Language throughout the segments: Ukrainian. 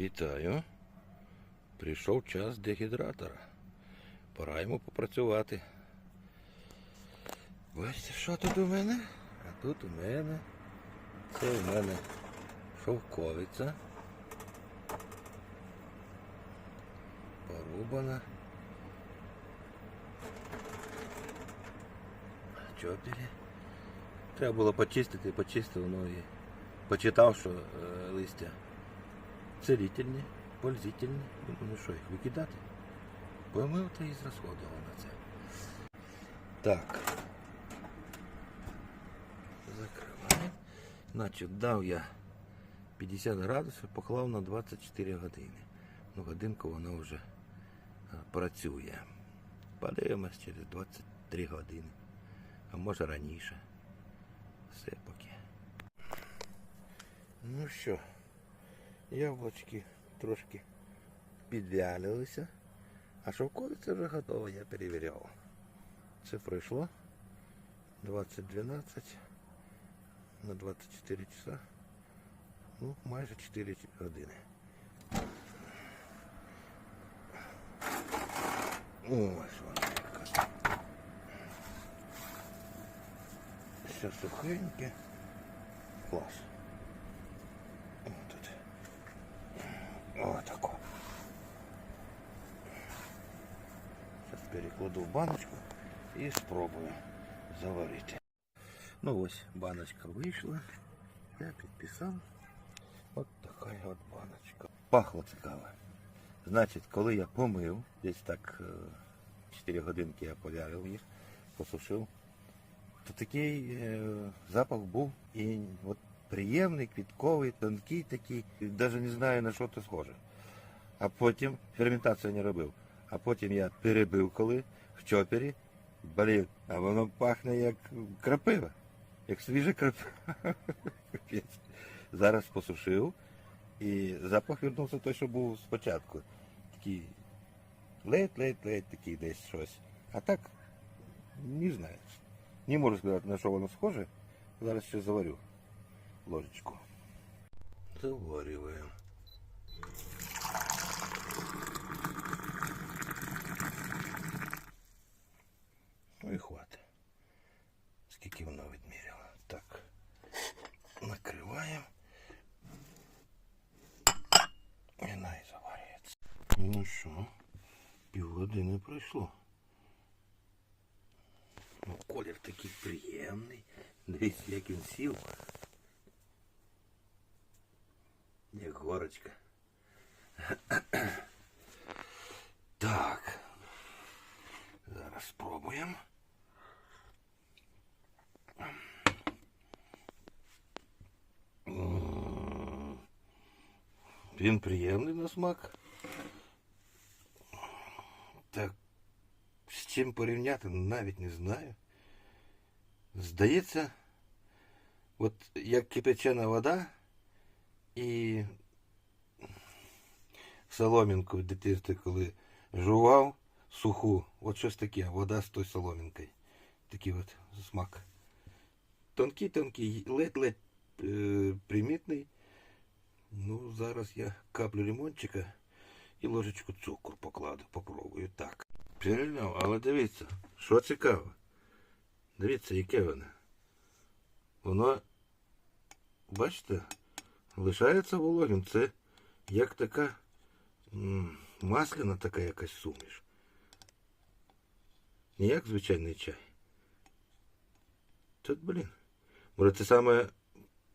Вітаю. Прийшов час дегідратора. Пора йому попрацювати. Бачите, що тут у мене? А тут у мене. Це у мене шовковиця. Порубана. Чопері. Треба було почистити, почистив, ну і почитав, що е, листя целительні, пользительні. Ну що їх викидати? Помив та і зрасходував на це. Так. Закриваємо. Значить, дав я 50 градусів, поклав на 24 години. Ну, годинку воно вже е, працює. Подивимось через 23 години. А може раніше. Все поки. Ну що, яблучки трошки підвялилися, а шовковиця вже готова, я перевіряв. Це пройшло 20.12 на 24 часа. Ну, майже 4 години. Ось вона яка. Все сухеньке. Клас. Ось тут. Отако. Зараз перекладу в баночку і спробую заварити. Ну ось баночка вийшла. Я підписав. От така от баночка. Пахло цікаво. Значить, коли я помив, десь так 4 годинки я повярив їх, посушив, то такий е, запах був і от приємний, квітковий, тонкий такий, навіть не знаю на що це схоже. А потім ферментацію не робив. А потім я перебив коли в чопері, блін, а воно пахне як крапива, як свіжа крапива. Зараз посушив і запах вернувся той, що був спочатку. Такий ледь-ледь-ледь такий десь щось. А так, не знаю. Не можу сказати, на що воно схоже. Зараз ще заварю ложечку. Заварюємо. Ну що, півгодини пройшло. Ну, колір такий приємний. Дивіться, як він сів. Як горочка. Так. Зараз спробуємо. М, Він приємний на смак. Так, з чим порівняти, навіть не знаю. Здається, от як кипячена вода і соломінку в дитинстві, коли жував суху, от щось таке, вода з тою соломінкою. Такий от смак. Тонкий-тонкий, ледь-ледь е, примітний. Ну, зараз я каплю лимончика і ложечку цукру покладу, попробую так. Перельняв, але дивіться, що цікаво. Дивіться, яке воно. Воно, бачите, лишається вологим. Це як така масляна така якась суміш. Не як звичайний чай. Тут, блін. Може це саме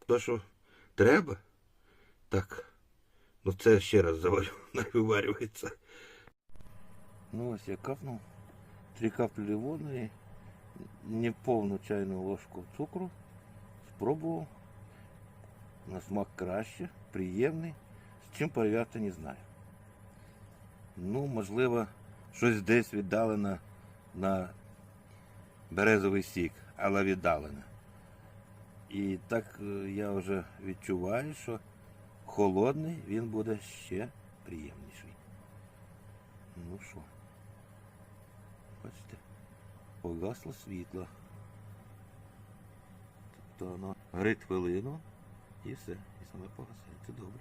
те, що треба? Так. Ну це ще раз заварю, виварюється. Ну ось я капнув. Три каплі і неповну чайну ложку цукру. Спробував. На смак краще, приємний. З чим порівняти не знаю. Ну, можливо, щось десь віддалено на березовий сік, але віддалено. І так е, я вже відчуваю, що холодний він буде ще приємніший. Ну що, бачите, погасло світло. Тобто воно горить хвилину і все, і саме погасає. Це добре.